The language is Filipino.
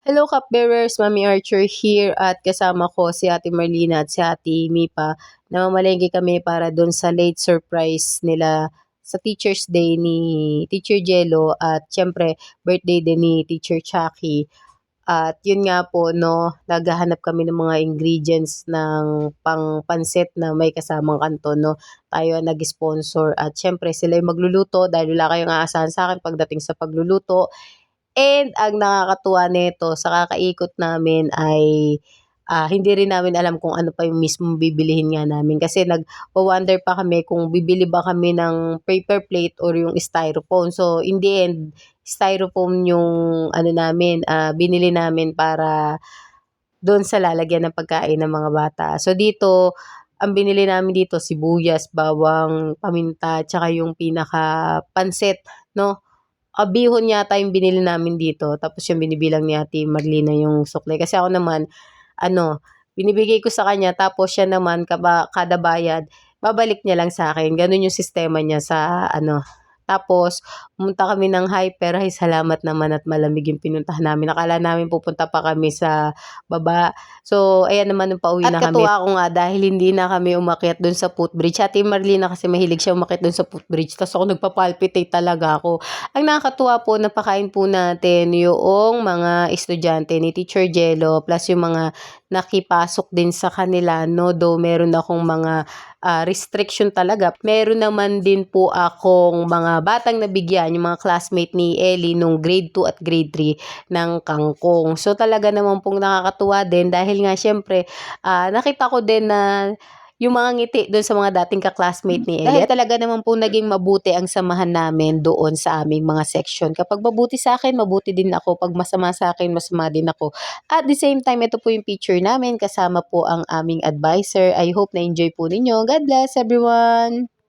Hello cupbearers, Mami Archer here at kasama ko si Ate Marlina at si Ate Mipa. Namamalengke kami para doon sa late surprise nila sa Teacher's Day ni Teacher Jello at syempre birthday din ni Teacher Chucky. At yun nga po, no, naghahanap kami ng mga ingredients ng pang pansit na may kasamang kanto, no. Tayo ang nag-sponsor at syempre sila yung magluluto dahil wala kayong aasahan sa akin pagdating sa pagluluto. And ang nakakatuwa nito sa kakaikot namin ay ah, hindi rin namin alam kung ano pa yung mismong bibilihin nga namin kasi nag-wonder pa kami kung bibili ba kami ng paper plate or yung styrofoam. So in the end, styrofoam yung ano namin, ah, binili namin para doon sa lalagyan ng pagkain ng mga bata. So dito, ang binili namin dito sibuyas, bawang, paminta, tsaka yung pinaka pansit, no? Ah, bihon yata yung binili namin dito tapos yung binibilang ni Ate Marlina yung sukli. Kasi ako naman, ano, binibigay ko sa kanya tapos siya naman kaba, kada bayad, babalik niya lang sa akin. Ganun yung sistema niya sa ano. Tapos, pumunta kami ng hyper. Ay, salamat naman at malamig yung pinuntahan namin. Nakala namin pupunta pa kami sa baba. So, ayan naman nung pauwi At na kami. katuwa ako nga dahil hindi na kami umakyat dun sa footbridge. Ate Marlina kasi mahilig siya umakyat dun sa footbridge. Tapos ako nagpapalpitate talaga ako. Ang nakakatuwa po, napakain po natin yung mga estudyante ni Teacher Jello plus yung mga nakipasok din sa kanila, no? Though meron akong mga ah, restriction talaga. Meron naman din po akong mga batang nabigyan, yung mga classmate ni Ellie nung grade 2 at grade 3 ng kangkong. So talaga naman pong nakakatuwa din dahil nga syempre ah, nakita ko din na yung mga ngiti doon sa mga dating ka-classmate ni Ellie. Dahil talaga naman po naging mabuti ang samahan namin doon sa aming mga section. Kapag mabuti sa akin, mabuti din ako. Pag masama sa akin, masama din ako. At the same time, ito po yung picture namin. Kasama po ang aming advisor. I hope na-enjoy po ninyo. God bless everyone!